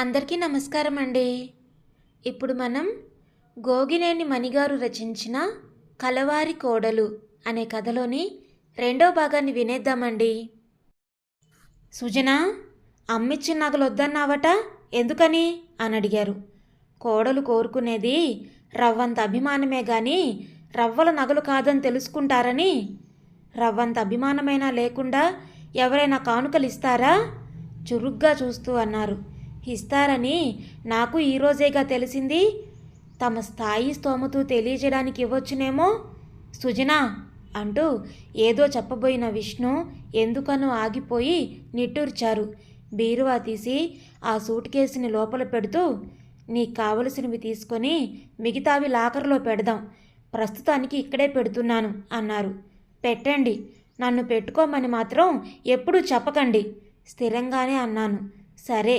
అందరికీ నమస్కారం అండి. ఇప్పుడు మనం గోగినేని మణిగారు రచించిన కలవారి కోడలు అనే కథలోని రెండో భాగాన్ని వినేద్దామండి. సుజన అమ్మిచ్చిన నగలు వద్దన్నావట ఎందుకని? అని అడిగారు. కోడలు కోరుకునేది రవ్వంత అభిమానమే గాని రవ్వల నగలు కాదని తెలుసుకుంటారని. రవ్వంత అభిమానమైనా లేకుండా ఎవరైనా కానుకలు ఇస్తారా చురుగ్గా చూస్తూ అన్నారు. ఇస్తారని నాకు ఈరోజేగా తెలిసింది. తమ స్థాయి స్తోమతు తెలియజేయడానికి ఇవ్వచ్చునేమో? సుజనా! అంటూ ఏదో చెప్పబోయిన విష్ణు ఎందుకనో ఆగిపోయి నిట్టూర్చారు. బీరువా తీసి ఆ సూట్ కేసుని లోపల పెడుతూ నీకు కావలసినవి తీసుకొని మిగతావి లాకర్లో పెడదాం. ప్రస్తుతానికి ఇక్కడే పెడుతున్నాను అన్నారు. పెట్టండి. నన్ను పెట్టుకోమని మాత్రం ఎప్పుడూ చెప్పకండి స్థిరంగానే అన్నాను. సరే.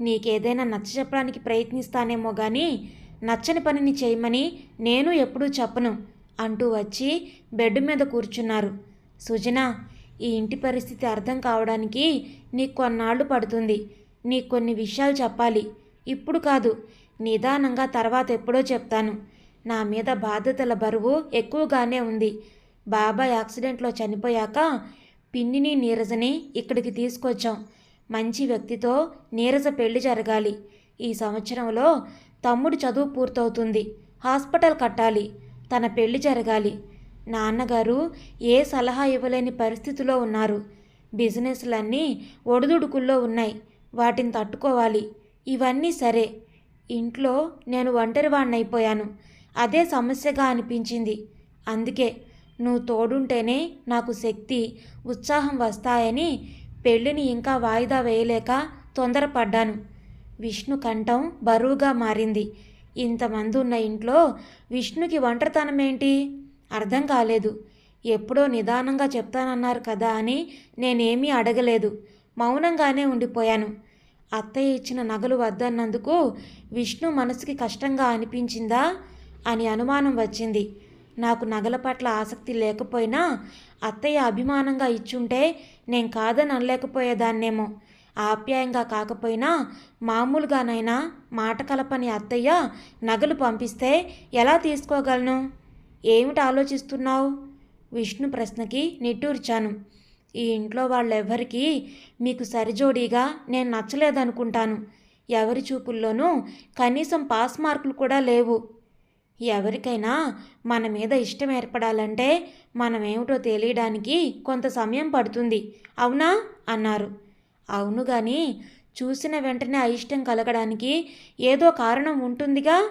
నీకేదైనా నచ్చ చెప్పడానికి ప్రయత్నిస్తానేమో కానీ నచ్చని పనిని చేయమని నేను ఎప్పుడూ చెప్పను అంటూ వచ్చి బెడ్ మీద కూర్చున్నారు. సుజన ఈ ఇంటి పరిస్థితి అర్థం కావడానికి నీకు కొన్నాళ్ళు పడుతుంది. నీకు కొన్ని విషయాలు చెప్పాలి. ఇప్పుడు కాదు నిదానంగా తర్వాత ఎప్పుడో చెప్తాను. నా మీద బాధ్యతల బరువు ఎక్కువగానే ఉంది. బాబాయ్ యాక్సిడెంట్లో చనిపోయాక పిన్నిని నీరజని ఇక్కడికి తీసుకొచ్చాం. మంచి వ్యక్తితో నీరజ పెళ్ళి జరగాలి. ఈ సంవత్సరంలో తమ్ముడు చదువు పూర్తవుతుంది. హాస్పిటల్ కట్టాలి. తన పెళ్ళి జరగాలి. నాన్నగారు ఏ సలహా ఇవ్వలేని పరిస్థితిలో ఉన్నారు. బిజినెస్లన్నీ ఒడిదుడుకుల్లో ఉన్నాయి. వాటిని తట్టుకోవాలి. ఇవన్నీ సరే. ఇంట్లో నేను ఒంటరివాణ్ణైపోయాను అదే సమస్యగా అనిపించింది. అందుకే నువ్వు తోడుంటేనే నాకు శక్తి ఉత్సాహం వస్తాయని పెళ్ళిని ఇంకా వాయిదా వేయలేక తొందరపడ్డాను. విష్ణు కంఠం బరువుగా మారింది. ఇంతమంది ఉన్న ఇంట్లో విష్ణుకి ఒంటరితనం ఏంటి అర్థం కాలేదు. ఎప్పుడో నిదానంగా చెప్తానన్నారు కదా అని నేనేమీ అడగలేదు. మౌనంగానే ఉండిపోయాను. అత్తయ్య ఇచ్చిన నగలు వద్దన్నందుకు విష్ణు మనసుకి కష్టంగా అనిపించిందా అని అనుమానం వచ్చింది. నాకు నగల పట్ల ఆసక్తి లేకపోయినా అత్తయ్య అభిమానంగా ఇచ్చుంటే నేను కాదని అనలేకపోయేదాన్నేమో. ఆప్యాయంగా కాకపోయినా మామూలుగానైనా మాట కలపని అత్తయ్య నగలు పంపిస్తే ఎలా తీసుకోగలను? ఏమిటి ఆలోచిస్తున్నావు? విష్ణు ప్రశ్నకి నిట్టూర్చాను. ఈ ఇంట్లో వాళ్ళెవ్వరికీ మీకు సరిజోడీగా నేను నచ్చలేదనుకుంటాను. ఎవరి చూపుల్లోనూ కనీసం పాస్ మార్కులు కూడా లేవు. ఎవరికైనా మన మీద ఇష్టం ఏర్పడాలంటే మనమేమిటో తెలియడానికి కొంత సమయం పడుతుంది. అవునా? అన్నారు. అవును కానీ చూసిన వెంటనే అయిష్టం కలగడానికి ఏదో కారణం ఉంటుందిగా?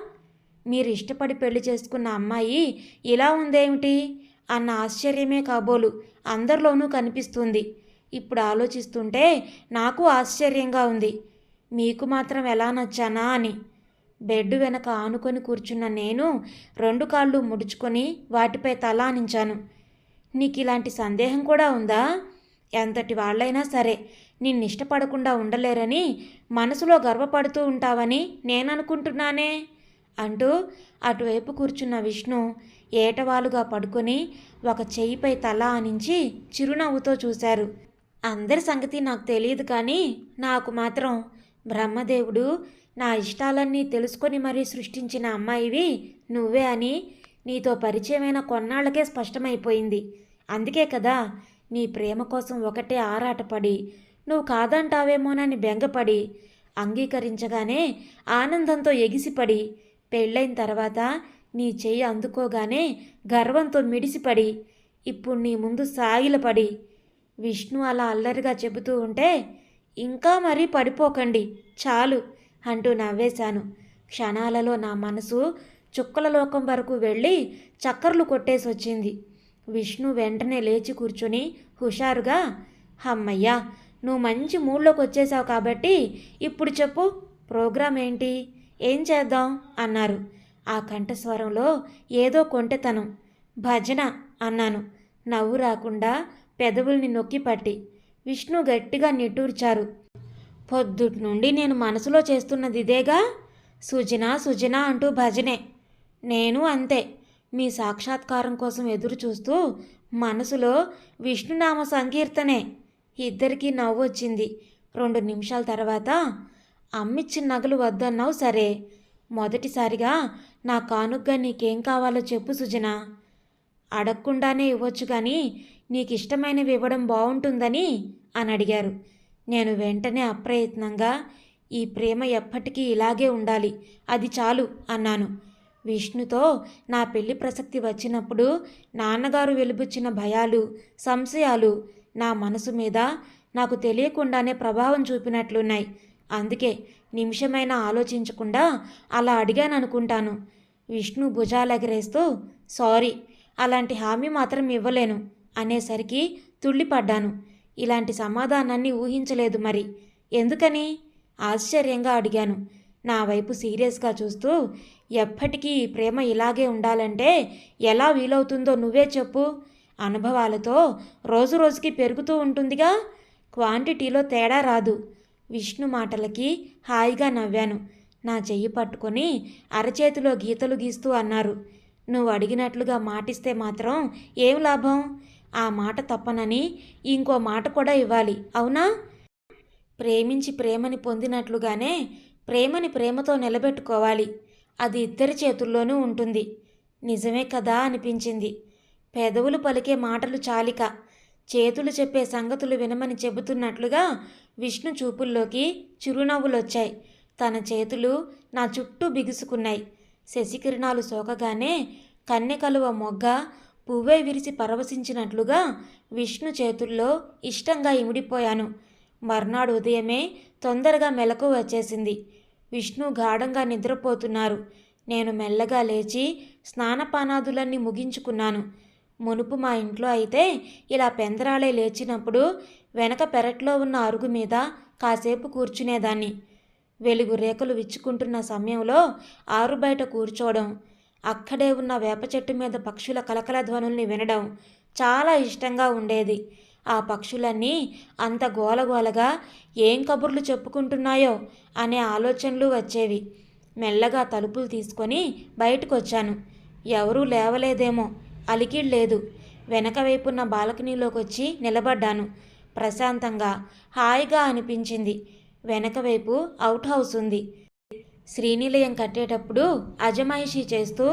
మీరు ఇష్టపడి పెళ్ళి చేసుకున్న అమ్మాయి ఇలా ఉందేమిటి? అన్న ఆశ్చర్యమే కాబోలు. అందరిలోనూ కనిపిస్తుంది. ఇప్పుడు ఆలోచిస్తుంటే నాకు ఆశ్చర్యంగా ఉంది. మీకు మాత్రం ఎలా నచ్చానా అని. బెడ్ వెనక ఆనుకొని కూర్చున్న నేను రెండు కాళ్ళు ముడుచుకొని వాటిపై తలానించాను నీకు ఇలాంటి సందేహం కూడా ఉందా? ఎంతటి వాళ్ళైనా సరే నిన్ను ఇష్టపడకుండా ఉండలేరని మనసులో గర్వపడుతూ ఉంటావని నేను అనుకుంటున్నానే అంటూ అటువైపు కూర్చున్న విష్ణు ఏటవాలుగా పడుకొని ఒక చెయ్యిపై తల ఆనించి చిరునవ్వుతో చూశారు. అందరి సంగతి నాకు తెలియదు కానీ నాకు మాత్రం బ్రహ్మదేవుడు నా ఇష్టాలన్నీ తెలుసుకొని మరీ సృష్టించిన అమ్మాయివి నువ్వే అని నీతో పరిచయమైన కొన్నాళ్ళకే స్పష్టమైపోయింది. అందుకే కదా నీ ప్రేమ కోసం ఒకటే ఆరాటపడి నువ్వు కాదంటావేమోనని బెంగపడి అంగీకరించగానే ఆనందంతో ఎగిసిపడి పెళ్ళైన తర్వాత నీ చెయ్యి అందుకోగానే గర్వంతో మిడిసిపడి ఇప్పుడు నీ ముందు సాగిలపడి. విష్ణు అలా అల్లరిగా చెబుతూ ఉంటే ఇంకా మరీ పడిపోకండి చాలు. అంటూ నవ్వేశాను. క్షణాలలో నా మనసు చుక్కల లోకం వరకు వెళ్ళి చక్కర్లు కొట్టేసి వచ్చింది. విష్ణు వెంటనే లేచి కూర్చొని హుషారుగా అమ్మయ్యా నువ్వు మంచి మూడ్లోకి వచ్చేసావు కాబట్టి ఇప్పుడు చెప్పు ప్రోగ్రాం ఏంటి? ఏం చేద్దాం? అన్నారు. ఆ కంఠస్వరంలో ఏదో కొంటెతనం. భజన అన్నాను. నవ్వు రాకుండా పెదవుల్ని నొక్కి పట్టి. విష్ణు గట్టిగా నిట్టూర్చారు. పొద్దుటి నుండి నేను మనసులో చేస్తున్నది ఇదేగా? సుజన సుజన అంటూ భజనే. నేను అంతే. మీ సాక్షాత్కారం కోసం ఎదురు చూస్తూ మనసులో విష్ణునామ సంకీర్తనే. ఇద్దరికీ నవ్వు వచ్చింది రెండు నిమిషాల తర్వాత అమ్మిచ్చిన నగలు వద్దన్నావు సరే. మొదటిసారిగా నా కానుగ్గా నీకేం కావాలో చెప్పు సుజన. అడగకుండానే ఇవ్వచ్చు కానీ నీకు ఇష్టమైనవి ఇవ్వడం బాగుంటుందని అని అడిగారు. నేను వెంటనే అప్రయత్నంగా ఈ ప్రేమ ఎప్పటికీ ఇలాగే ఉండాలి. అది చాలు అన్నాను. విష్ణుతో నా పెళ్ళి ప్రసక్తి వచ్చినప్పుడు నాన్నగారు వెలుబుచ్చిన భయాలు సంశయాలు నా మనసు మీద నాకు తెలియకుండానే ప్రభావం చూపినట్లున్నాయి. అందుకే నిమిషమైనా ఆలోచించకుండా అలా అడిగాను అనుకుంటాను విష్ణు భుజాలెగరేస్తూ సారీ అలాంటి హామీ మాత్రం ఇవ్వలేను అనేసరికి తుళ్ళిపడ్డాను. ఇలాంటి సమాధానాన్ని ఊహించలేదు మరి. ఎందుకని? ఆశ్చర్యంగా అడిగాను. నా వైపు సీరియస్గా చూస్తూ ఎప్పటికీ ప్రేమ ఇలాగే ఉండాలంటే ఎలా వీలవుతుందో నువ్వే చెప్పు. అనుభవాలతో రోజు రోజుకి పెరుగుతూ ఉంటుందిగా. క్వాంటిటీలో తేడా రాదు. విష్ణు మాటలకి హాయిగా నవ్వాను. నా చెయ్యి పట్టుకొని అరచేతిలో గీతలు గీస్తూ అన్నారు. నువ్వు అడిగినట్లుగా మాటిస్తే మాత్రం ఏం లాభం? ఆ మాట తప్పనని ఇంకో మాట కూడా ఇవ్వాలి అవునా? ప్రేమించి ప్రేమని పొందినట్లుగానే ప్రేమని ప్రేమతో నిలబెట్టుకోవాలి. అది ఇద్దరి చేతుల్లోనూ ఉంటుంది. నిజమే కదా అనిపించింది. పెదవులు పలికే మాటలు చాలిక. చేతులు చెప్పే సంగతులు వినమని చెబుతున్నట్లుగా విష్ణు చూపుల్లోకి చిరునవ్వులొచ్చాయి. తన చేతులు నా చుట్టూ బిగుసుకున్నాయి. శశికిరణాలు సోకగానే కన్నె కలువ మొగ్గ పువ్వే విరిసి పరవశించినట్లుగా విష్ణు చేతుల్లో ఇష్టంగా ఇమిడిపోయాను. మర్నాడు ఉదయమే తొందరగా మెలకు వచ్చేసింది. విష్ణు గాఢంగా నిద్రపోతున్నారు. నేను మెల్లగా లేచి స్నానపానాదులన్నీ ముగించుకున్నాను. మునుపు మా ఇంట్లో అయితే ఇలా పెందరాళే లేచినప్పుడు వెనక పెరట్లో ఉన్న అరుగు మీద కాసేపు కూర్చునేదాన్ని. వెలుగు రేఖలు విచ్చుకుంటున్న సమయంలో ఆరు బయట కూర్చోవడం అక్కడే ఉన్న వేప చెట్టు మీద పక్షుల కలకల ధ్వనుల్ని వినడం చాలా ఇష్టంగా ఉండేది. ఆ పక్షులన్నీ అంత గోలగోలగా ఏం కబుర్లు చెప్పుకుంటున్నాయో అనే ఆలోచనలు వచ్చేవి. మెల్లగా తలుపులు తీసుకొని బయటకు వచ్చాను ఎవరూ లేవలేదేమో అలికిడ్ లేదు వెనక వైపున్న బాల్కనీలోకి వచ్చి నిలబడ్డాను. ప్రశాంతంగా హాయిగా అనిపించింది. వెనక వైపు అవుట్ హౌస్ ఉంది. శ్రీనిలయం కట్టేటప్పుడు అజమాయిషీ చేస్తూ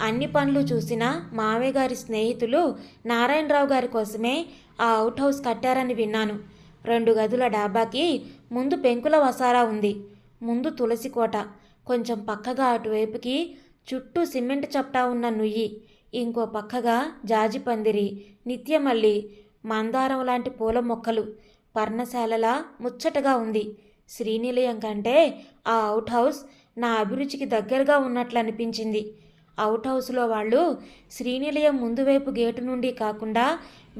అన్ని పనులు చూసిన మావయ్య గారి స్నేహితులు నారాయణరావు గారి కోసమే ఆ అవుట్ హౌస్ కట్టారని విన్నాను. రెండు గదుల డాబాకి ముందు పెంకుల వసారా ఉంది ముందు తులసి కోట కొంచెం పక్కగా అటువైపుకి చుట్టూ సిమెంట్ చప్టా ఉన్న నుయ్యి ఇంకో పక్కగా జాజి పందిరి నిత్యమల్లి మందారం లాంటి పూల మొక్కలు పర్ణశాలలా ముచ్చటగా ఉంది. శ్రీనిలయం కంటే ఆ అవుట్ హౌస్ నా అభిరుచికి దగ్గరగా ఉన్నట్లు అనిపించింది అవుట్ హౌస్లో వాళ్ళు శ్రీనిలయం ముందు వైపు గేటు నుండి కాకుండా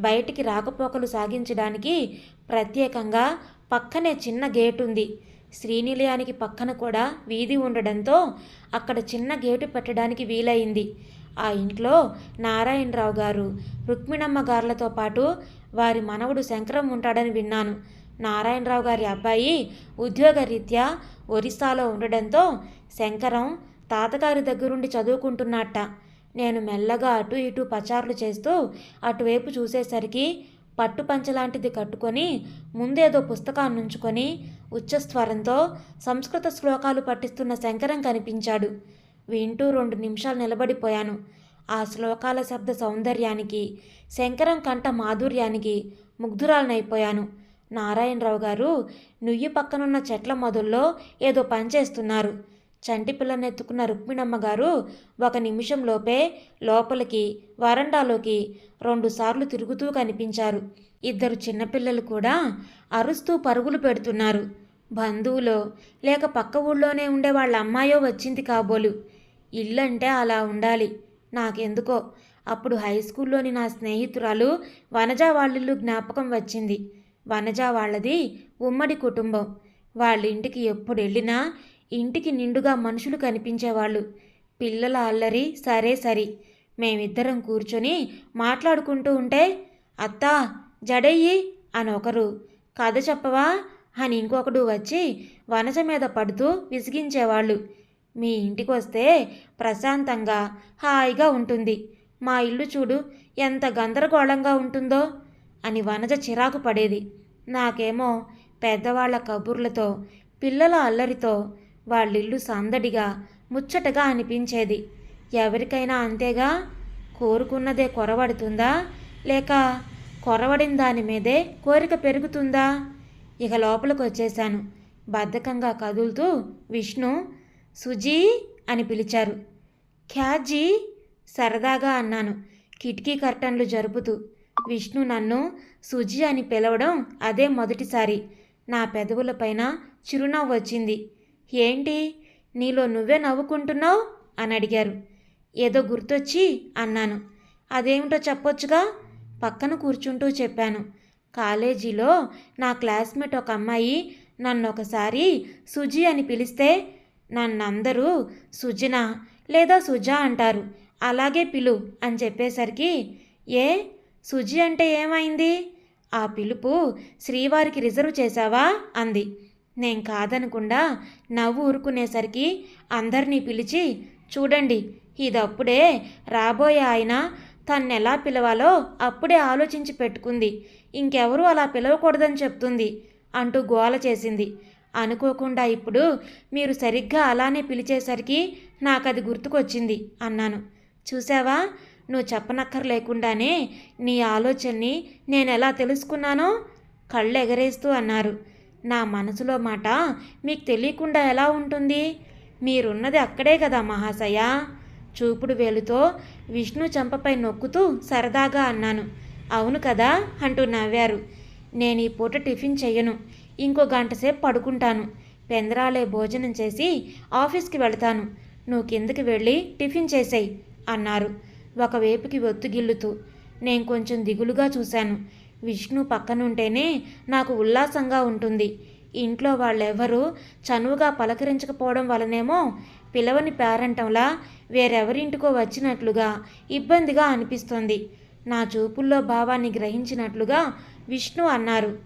బయటికి రాకపోకలు సాగించడానికి ప్రత్యేకంగా పక్కనే చిన్న గేటు ఉంది శ్రీనిలయానికి పక్కన కూడా వీధి ఉండడంతో అక్కడ చిన్న గేటు పెట్టడానికి వీలైంది. ఆ ఇంట్లో నారాయణరావు గారు రుక్మిణమ్మ గారులతో పాటు వారి మనవడు శంకరం ఉంటాడని విన్నాను. నారాయణరావు గారి అబ్బాయి ఉద్యోగరీత్యా ఒరిస్సాలో ఉండడంతో శంకరం తాతగారి దగ్గరుండి చదువుకుంటున్నట్ట నేను మెల్లగా అటు ఇటు పచారులు చేస్తూ అటువైపు చూసేసరికి పట్టు పంచలాంటిది కట్టుకొని ముందేదో పుస్తకాన్ని ఉంచుకొని ఉచ్చస్వరంతో సంస్కృత శ్లోకాలు పట్టిస్తున్న శంకరం కనిపించాడు. వింటూ రెండు నిమిషాలు నిలబడిపోయాను. ఆ శ్లోకాల శబ్ద సౌందర్యానికి శంకరం కంఠ మాధుర్యానికి ముగ్ధురాలనైపోయాను. నారాయణరావు గారు నుయ్యి పక్కనున్న చెట్ల మొదల్లో ఏదో పనిచేస్తున్నారు చంటి పిల్లనెత్తుకున్న రుక్మిణమ్మ గారు ఒక నిమిషంలోపే లోపలికి వరండాలోకి రెండుసార్లు తిరుగుతూ కనిపించారు. ఇద్దరు చిన్నపిల్లలు కూడా అరుస్తూ పరుగులు పెడుతున్నారు. బంధువులో లేక పక్క ఊళ్ళోనే ఉండే వాళ్ళ అమ్మాయో వచ్చింది కాబోలు. ఇల్లంటే అలా ఉండాలి. నాకెందుకో. అప్పుడు హై స్కూల్లోని నా స్నేహితురాలు వనజా వాళ్ళిల్లు జ్ఞాపకం వచ్చింది. వనజా వాళ్ళది ఉమ్మడి కుటుంబం. వాళ్ళ ఇంటికి ఎప్పుడు వెళ్ళినా ఇంటికి నిండుగా మనుషులు కనిపించేవాళ్ళు. పిల్లల అల్లరి సరే సరి. మేమిద్దరం కూర్చొని మాట్లాడుకుంటూ ఉంటే అత్తా జడయ్యి అని ఒకరు కథ చెప్పవా అని ఇంకొకడు వచ్చి వనజ మీద పడుతూ విసిగించేవాళ్ళు. మీ ఇంటికి వస్తే ప్రశాంతంగా హాయిగా ఉంటుంది. మా ఇల్లు చూడు ఎంత గందరగోళంగా ఉంటుందో. అని వనజ చిరాకు పడేది. నాకేమో పెద్దవాళ్ళ కబుర్లతో పిల్లల అల్లరితో వాళ్ళిల్లు సందడిగా ముచ్చటగా అనిపించేది. ఎవరికైనా అంతేగా? కోరుకున్నదే కొరవడుతుందా? లేక కొరవడిన దాని మీదే కోరిక పెరుగుతుందా? ఇక లోపలికి వచ్చేశాను బద్ధకంగా కదులుతూ విష్ణు సుజీ అని పిలిచారు. క్యాజీ సరదాగా అన్నాను. కిటికీ కర్టన్లు జరుపుతూ. విష్ణు నన్ను సుజీ అని పిలవడం అదే మొదటిసారి. నా పెదవులపైన చిరునవ్వు వచ్చింది. ఏంటి? నీలో నువ్వే నవ్వుకుంటున్నావు? అని అడిగారు. ఏదో గుర్తొచ్చి అన్నాను. అదేమిటో చెప్పొచ్చుగా? పక్కన కూర్చుంటూ చెప్పాను. కాలేజీలో నా క్లాస్మేట్ ఒక అమ్మాయి నన్ను ఒకసారి సుజి అని పిలిస్తే నన్నందరూ సుజన లేదా సుజా అంటారు. అలాగే పిలు అని చెప్పేసరికి ఏ? సుజి అంటే ఏమైంది? ఆ పిలుపు శ్రీవారికి రిజర్వ్ చేశావా? అంది. నేను కాదనకుండా నవ్వు ఊరుకునేసరికి అందరినీ పిలిచి చూడండి ఇదప్పుడే రాబోయే ఆయన తన్నెలా పిలవాలో అప్పుడే ఆలోచించి పెట్టుకుంది. ఇంకెవరూ అలా పిలవకూడదని చెప్తుంది అంటూ గోల చేసింది. అనుకోకుండా ఇప్పుడు మీరు సరిగ్గా అలానే పిలిచేసరికి నాకు అది గుర్తుకొచ్చింది అన్నాను. చూసావా నువ్వు చెప్పనక్కర్లేకుండానే నీ ఆలోచనని నేను ఎలా తెలుసుకున్నానో కళ్ళు ఎగరేస్తూ అన్నారు. నా మనసులో మాట మీకు తెలియకుండా ఎలా ఉంటుంది? మీరున్నది అక్కడే కదా మహాశయ. చూపుడు వేలుతో విష్ణు చంపపై నొక్కుతూ సరదాగా అన్నాను. అవును కదా అంటూ నవ్వారు. నేను ఈ పూట టిఫిన్ చెయ్యను. ఇంకో గంట సేపు పడుకుంటాను. పెందరాలే భోజనం చేసి ఆఫీస్కి వెళతాను. నువ్వు కిందకి వెళ్ళి టిఫిన్ చేసేయి అన్నారు. ఒకవైపుకి ఒత్తుగిల్లుతూ నేను కొంచెం దిగులుగా చూశాను. విష్ణు పక్కనుంటేనే నాకు ఉల్లాసంగా ఉంటుంది. ఇంట్లో వాళ్ళెవరూ చనువుగా పలకరించకపోవడం వలనేమో పిలవని పేరంటంలా వేరెవరింటికో వచ్చినట్లుగా ఇబ్బందిగా అనిపిస్తుంది. నా చూపుల్లో భావాన్ని గ్రహించినట్లుగా విష్ణు అన్నారు.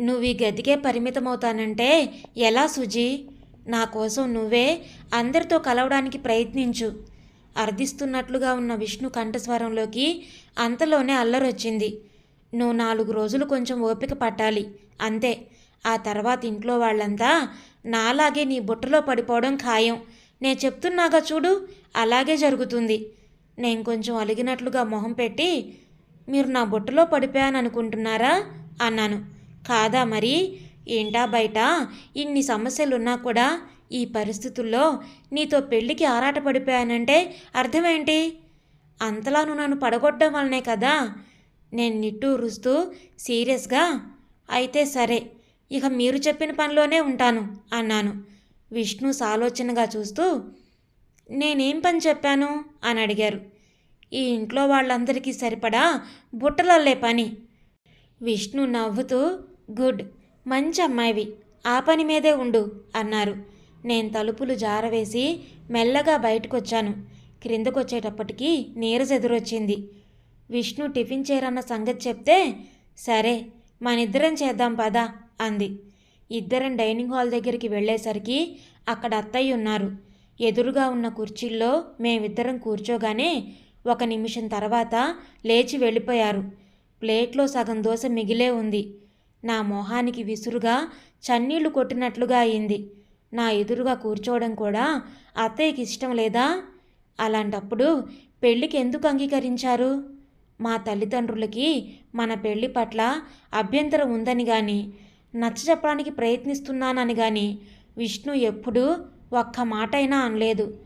నువ్వు ఈ గదికే పరిమితమవుతానంటే ఎలా సుజీ? నా కోసం నువ్వే అందరితో కలవడానికి ప్రయత్నించు. అర్థిస్తున్నట్లుగా ఉన్న విష్ణు కంఠస్వరంలోకి అంతలోనే అల్లరొచ్చింది. నువ్వు నాలుగు రోజులు కొంచెం ఓపిక పట్టాలి అంతే. ఆ తర్వాత ఇంట్లో వాళ్ళంతా నాలాగే నీ బుట్టలో పడిపోవడం ఖాయం. నేను చెప్తున్నాగా చూడు అలాగే జరుగుతుంది. నేను కొంచెం అలిగినట్లుగా మొహం పెట్టి మీరు నా బుట్టలో పడిపోయాను అనుకుంటున్నారా అన్నాను. కాదా మరి? ఏంటా బయట? ఇన్ని సమస్యలున్నా కూడా ఈ పరిస్థితుల్లో నీతో పెళ్ళికి ఆరాటపడిపోయానంటే అర్థమేంటి? అంతలా నువ్వు నన్ను పడగొట్టడం వల్లనే కదా నేను నిట్టూరుస్తూ సీరియస్గా అయితే సరే ఇక మీరు చెప్పిన పనిలోనే ఉంటాను అన్నాను. విష్ణు సాలోచనగా చూస్తూ నేనేం పని చెప్పాను? అని అడిగారు. ఈ ఇంట్లో వాళ్ళందరికీ సరిపడా బుట్టలల్లే పని. విష్ణు నవ్వుతూ గుడ్ మంచి అమ్మాయివి ఆ పని మీదే ఉండు అన్నారు. నేను తలుపులు జారవేసి మెల్లగా బయటకొచ్చాను. క్రిందకొచ్చేటప్పటికి నీరజ ఎదురొచ్చింది. విష్ణు టిఫిన్ చేయరన్న సంగతి చెప్తే సరే మనిద్దరం చేద్దాం పదా అంది. ఇద్దరం డైనింగ్ హాల్ దగ్గరికి వెళ్ళేసరికి అక్కడ అత్తయ్య ఉన్నారు. ఎదురుగా ఉన్న కుర్చీల్లో మేమిద్దరం కూర్చోగానే ఒక నిమిషం తర్వాత లేచి వెళ్ళిపోయారు. ప్లేట్లో సగం దోశ మిగిలే ఉంది. నా మొహానికి విసురుగా చన్నీళ్ళు కొట్టినట్లుగా అయింది. నా ఎదురుగా కూర్చోవడం కూడా అత్తయ్యకి ఇష్టం లేదా? అలాంటప్పుడు పెళ్ళికి ఎందుకు అంగీకరించారు? మా తల్లిదండ్రులకి మన పెళ్ళి పట్ల అభ్యంతరం ఉందని కానీ నచ్చ చెప్పడానికి ప్రయత్నిస్తున్నానని కానీ విష్ణు ఎప్పుడూ ఒక్క మాటైనా అనలేదు.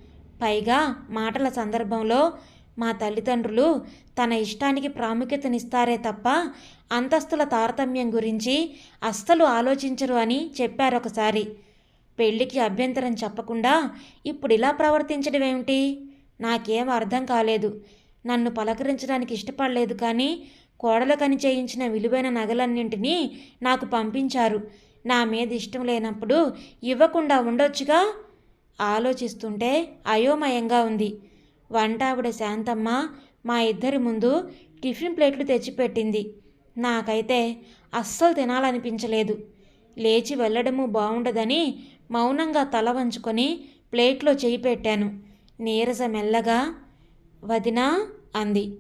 పైగా మాటల సందర్భంలో మా తల్లిదండ్రులు తన ఇష్టానికి ప్రాముఖ్యతనిస్తారే తప్ప అంతస్తుల తారతమ్యం గురించి అస్సలు ఆలోచించరు అని చెప్పారు పెళ్ళికి పెళ్ళికి అభ్యంతరం చెప్పకుండా ఇప్పుడు ఇలా ప్రవర్తించడం ఏమిటి నాకేం అర్థం కాలేదు. నన్ను పలకరించడానికి ఇష్టపడలేదు కానీ కోడలకని చేయించిన విలువైన నగలన్నింటినీ నాకు పంపించారు. నా మీద ఇష్టం లేనప్పుడు ఇవ్వకుండా ఉండొచ్చుగా? ఆలోచిస్తుంటే అయోమయంగా ఉంది. వంటావిడ శాంతమ్మ మా ఇద్దరి ముందు టిఫిన్ ప్లేట్లు తెచ్చిపెట్టింది. నాకైతే అస్సలు తినాలనిపించలేదు. లేచి వెళ్ళడము బాగుండదని మౌనంగా తల వంచుకొని ప్లేట్లో చేయి పెట్టాను. నీరస మెల్లగా వదినా అంది.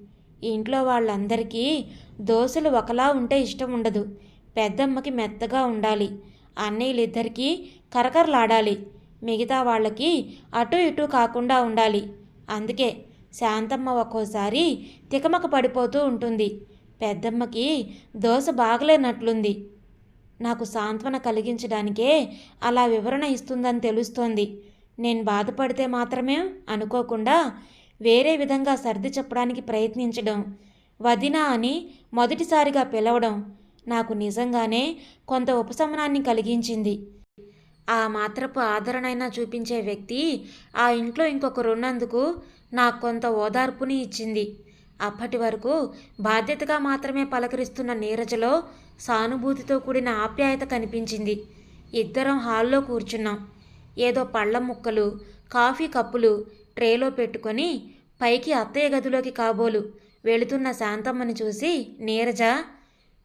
ఇంట్లో వాళ్ళందరికీ దోశలు ఒకలా ఉంటే ఇష్టం ఉండదు. పెద్దమ్మకి మెత్తగా ఉండాలి. అన్నయ్యలిద్దరికీ కరకరలాడాలి. మిగతా వాళ్ళకి అటు ఇటు కాకుండా ఉండాలి. అందుకే శాంతమ్మ ఒక్కోసారి తికమక పడిపోతూ ఉంటుంది. పెద్దమ్మకి దోశ బాగలేనట్లుంది. నాకు సాంత్వన కలిగించడానికే అలా వివరణ ఇస్తుందని తెలుస్తోంది. నేను బాధపడితే మాత్రమే అనుకోకుండా వేరే విధంగా సర్ది చెప్పడానికి ప్రయత్నించడం వదినా అని మొదటిసారిగా పిలవడం నాకు నిజంగానే కొంత ఉపశమనాన్ని కలిగించింది. ఆ మాత్రపు ఆదరణైనా చూపించే వ్యక్తి ఆ ఇంట్లో ఇంకొకరు ఉన్నందుకు నాకు కొంత ఓదార్పుని ఇచ్చింది. అప్పటి వరకు బాధ్యతగా మాత్రమే పలకరిస్తున్న నీరజలో సానుభూతితో కూడిన ఆప్యాయత కనిపించింది. ఇద్దరం హాల్లో కూర్చున్నాం. ఏదో పళ్ళ ముక్కలు కాఫీ కప్పులు ట్రేలో పెట్టుకొని పైకి అత్తయ్య గదిలోకి కాబోలు వెళుతున్న శాంతమ్మని చూసి నీరజ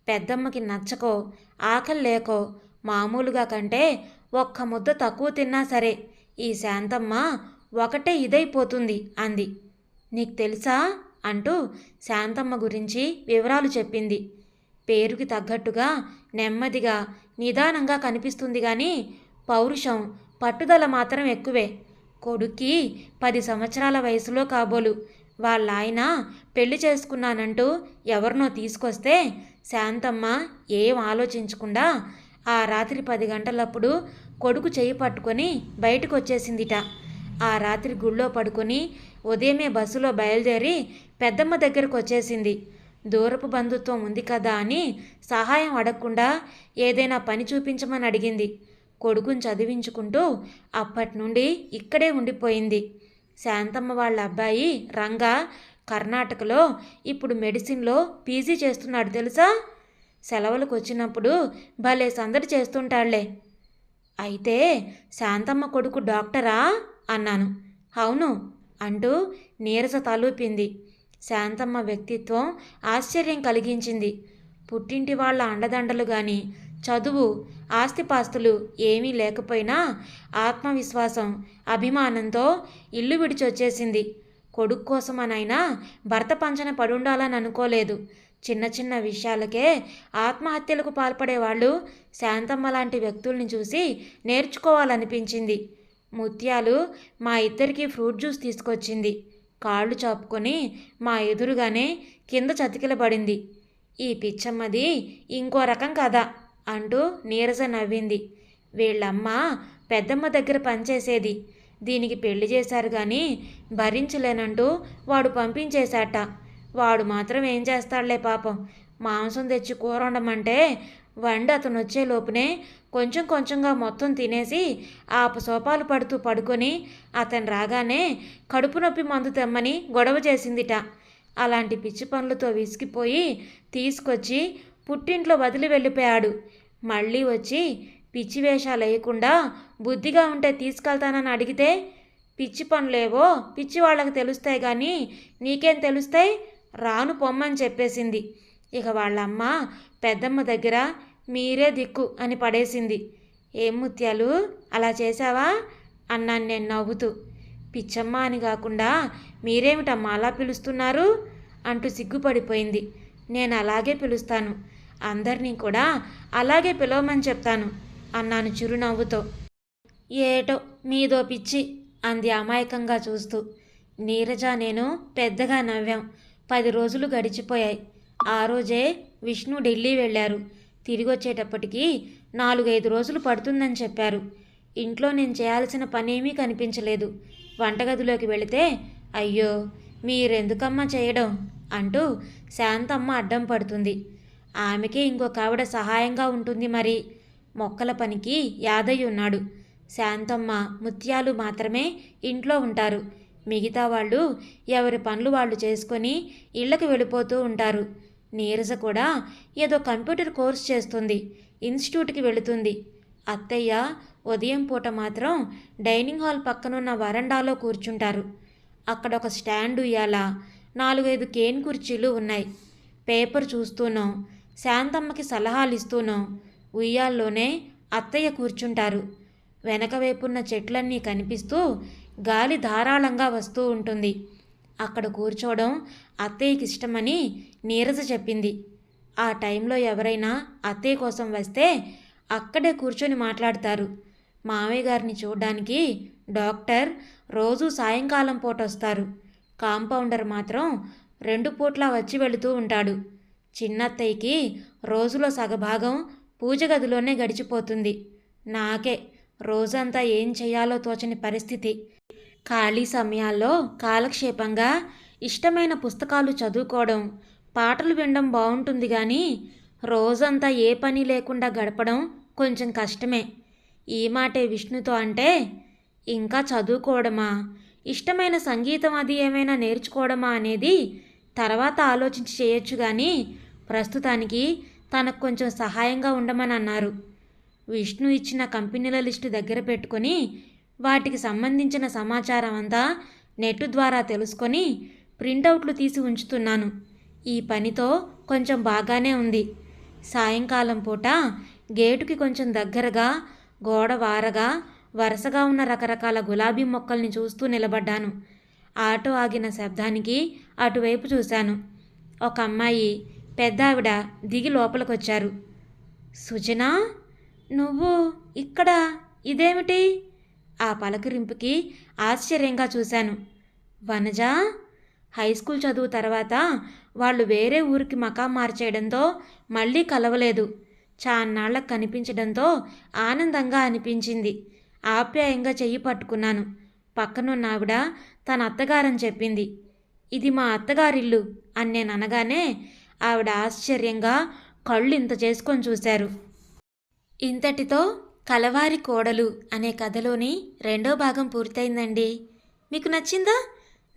పెద్దమ్మకి నచ్చకో ఆకలి లేకో మామూలుగా కంటే ఒక్క ముద్ద తక్కువ తిన్నా సరే ఈ శాంతమ్మ ఒకటే ఇదైపోతుంది అంది. నీకు తెలుసా? అంటూ శాంతమ్మ గురించి వివరాలు చెప్పింది. పేరుకి తగ్గట్టుగా నెమ్మదిగా నిదానంగా కనిపిస్తుంది కానీ పౌరుషం పట్టుదల మాత్రం ఎక్కువే. కొడుక్కి పది సంవత్సరాల వయసులో కాబోలు. వాళ్ళ ఆయన పెళ్ళి చేసుకున్నానంటూ ఎవరినో తీసుకొస్తే శాంతమ్మ ఏం ఆలోచించకుండా ఆ రాత్రి పది గంటలప్పుడు కొడుకు చేయి పట్టుకొని బయటకు వచ్చేసిందిట ఆ రాత్రి గుళ్ళో పడుకొని ఉదయమే బస్సులో బయలుదేరి పెద్దమ్మ దగ్గరకు వచ్చేసింది దూరపు బంధుత్వం ఉంది కదా అని సహాయం అడగకుండా ఏదైనా పని చూపించమని అడిగింది. కొడుకుని చదివించుకుంటూ అప్పటి నుండి ఇక్కడే ఉండిపోయింది. శాంతమ్మ వాళ్ళ అబ్బాయి రంగా కర్ణాటకలో ఇప్పుడు మెడిసిన్లో పీజీ చేస్తున్నాడు తెలుసా? సెలవులకు వచ్చినప్పుడు భలే సందడి చేస్తుంటాళ్ళే. అయితే శాంతమ్మ కొడుకు డాక్టరా? అన్నాను. అవును అంటూ నీరస తలూపింది. శాంతమ్మ వ్యక్తిత్వం ఆశ్చర్యం కలిగించింది. పుట్టింటి వాళ్ళ అండదండలు గాని చదువు ఆస్తిపాస్తులు ఏమీ లేకపోయినా ఆత్మవిశ్వాసం అభిమానంతో ఇల్లు విడిచొచ్చేసింది. కొడుకు కోసమనైనా భర్త పంచన పడుండాలని అనుకోలేదు. చిన్న చిన్న విషయాలకే ఆత్మహత్యలకు పాల్పడేవాళ్ళు శాంతమ్మ లాంటి వ్యక్తుల్ని చూసి నేర్చుకోవాలనిపించింది. ముత్యాలు మా ఇద్దరికీ ఫ్రూట్ జ్యూస్ తీసుకొచ్చింది. కాళ్ళు చాపుకొని మా ఎదురుగానే కింద చతికిలబడింది. ఈ పిచ్చమ్మది ఇంకో రకం కదా అంటూ నీరస నవ్వింది. వీళ్ళమ్మ పెద్దమ్మ దగ్గర పనిచేసేది. దీనికి పెళ్ళి చేశారు కానీ భరించలేనంటూ వాడు పంపించేశాట. వాడు మాత్రం ఏం చేస్తాడులే పాపం. మాంసం తెచ్చి కూర వండమంటే వండి అతను వచ్చే లోపునే కొంచెం కొంచెంగా మొత్తం తినేసి ఆపసోపాలు పడుతూ పడుకొని అతను రాగానే కడుపు నొప్పి మందు తెమ్మని గొడవ చేసిందిట. అలాంటి పిచ్చి పనులతో విసిగిపోయి తీసుకొచ్చి పుట్టింట్లో వదిలి వెళ్ళిపోయాడు. మళ్ళీ వచ్చి పిచ్చి వేషాలు వేయకుండా బుద్ధిగా ఉంటే తీసుకెళ్తానని అడిగితే పిచ్చి పనులేవో పిచ్చి వాళ్ళకి తెలుస్తాయి కానీ నీకేం తెలుస్తాయి? రాను పొమ్మని చెప్పేసింది. ఇక వాళ్ళమ్మ పెద్దమ్మ దగ్గర మీరే దిక్కు అని పడేసింది. ఏం ముత్యాలు అలా చేశావా? అన్నాను నేను నవ్వుతూ. పిచ్చమ్మ అని కాకుండా మీరేమిటమ్మా అలా పిలుస్తున్నారు? అంటూ సిగ్గుపడిపోయింది. నేను అలాగే పిలుస్తాను. అందరినీ కూడా అలాగే పిలవమని చెప్తాను అన్నాను చిరునవ్వుతో. ఏటో మీదో పిచ్చి అంది అమాయకంగా చూస్తూ. నీరజ నేను పెద్దగా నవ్వాం. పది రోజులు గడిచిపోయాయి. ఆ రోజే విష్ణు ఢిల్లీ వెళ్ళారు. తిరిగి వచ్చేటప్పటికి నాలుగైదు రోజులు పడుతుందని చెప్పారు. ఇంట్లో నేను చేయాల్సిన పనేమీ కనిపించలేదు. వంటగదిలోకి వెళితే అయ్యో మీరెందుకమ్మా చేయడం? అంటూ శాంతమ్మ అడ్డం పడుతుంది. ఆమెకే ఇంకొక ఆవిడ సహాయంగా ఉంటుంది మరి. మొక్కల పనికి యాదయ్య ఉన్నాడు. శాంతమ్మ ముత్యాలు మాత్రమే ఇంట్లో ఉంటారు. మిగతా వాళ్ళు ఎవరి పనులు వాళ్ళు చేసుకొని ఇళ్ళకి వెళ్ళిపోతూ ఉంటారు. నీరజ కూడా ఏదో కంప్యూటర్ కోర్స్ చేస్తుంది ఇన్స్టిట్యూట్కి వెళుతుంది. అత్తయ్య ఉదయం పూట మాత్రం డైనింగ్ హాల్ పక్కనున్న వరండాలో కూర్చుంటారు. అక్కడ ఒక స్టాండ్ ఉయ్యాల నాలుగైదు కేన్ కుర్చీలు ఉన్నాయి. పేపర్ చూస్తూనో శాంతమ్మకి సలహాలు ఇస్తూనో ఉయ్యాల్లోనే అత్తయ్య కూర్చుంటారు. వెనక వైపున్న చెట్లన్నీ కనిపిస్తూ గాలి ధారాళంగా వస్తూ ఉంటుంది. అక్కడ కూర్చోవడం అత్తయ్యకి ఇష్టమని నీరజ చెప్పింది. ఆ టైంలో ఎవరైనా అత్తయ్య కోసం వస్తే అక్కడే కూర్చొని మాట్లాడతారు. మామయ్య గారిని చూడడానికి డాక్టర్ రోజు సాయంకాలం పూట వస్తారు. కాంపౌండర్ మాత్రం రెండు పూట్లా వచ్చి వెళుతూ ఉంటాడు. చిన్నత్తయ్యకి రోజులో సగభాగం పూజ గదిలోనే గడిచిపోతుంది. నాకే రోజంతా ఏం చేయాలో తోచని పరిస్థితి. ఖాళీ సమయాల్లో కాలక్షేపంగా ఇష్టమైన పుస్తకాలు చదువుకోవడం పాటలు వినడం బాగుంటుంది కానీ రోజంతా ఏ పని లేకుండా గడపడం కొంచెం కష్టమే. ఈ మాటే విష్ణుతో అంటే ఇంకా చదువుకోవడమా? ఇష్టమైన సంగీతం అది ఏమైనా నేర్చుకోవడమా అనేది తర్వాత ఆలోచించి చేయొచ్చు కానీ ప్రస్తుతానికి తనకు కొంచెం సహాయంగా ఉండమని అన్నారు. విష్ణు ఇచ్చిన కంపెనీల లిస్టు దగ్గర పెట్టుకొని వాటికి సంబంధించిన సమాచారం అంతా నెట్ ద్వారా తెలుసుకొని ప్రింటౌట్లు తీసి ఉంచుతున్నాను. ఈ పనితో కొంచెం బాగానే ఉంది. సాయంకాలం పూట గేటుకి కొంచెం దగ్గరగా గోడ వారగా వరుసగా ఉన్న రకరకాల గులాబీ మొక్కల్ని చూస్తూ నిలబడ్డాను. ఆటో ఆగిన శబ్దానికి అటువైపు చూశాను. ఒక అమ్మాయి పెద్ద ఆవిడ దిగి లోపలికొచ్చారు. సుజనా నువ్వు ఇక్కడ ఇదేమిటి? ఆ పలకరింపుకి ఆశ్చర్యంగా చూశాను. వనజ హై స్కూల్ చదువు తర్వాత వాళ్ళు వేరే ఊరికి మకాం మార్చేయడంతో మళ్ళీ కలవలేదు. చాన్నాళ్ళకు కనిపించడంతో ఆనందంగా అనిపించింది. ఆప్యాయంగా చెయ్యి పట్టుకున్నాను. పక్కనున్న ఆవిడ తన అత్తగారని చెప్పింది. ఇది మా అత్తగారిల్లు అని నేను అనగానే ఆవిడ ఆశ్చర్యంగా కళ్ళు ఇంత చేసుకొని చూశారు. ఇంతటితో కలవారి కోడలు అనే కథలోని రెండో భాగం పూర్తయిందండి. మీకు నచ్చిందా?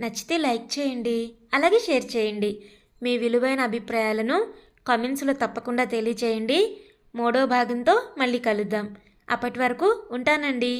నచ్చితే లైక్ చేయండి అలాగే షేర్ చేయండి. మీ విలువైన అభిప్రాయాలను కామెంట్స్లో తప్పకుండా తెలియచేయండి. మూడో భాగంతో మళ్ళీ కలుద్దాం. అప్పటి వరకు ఉంటానండి.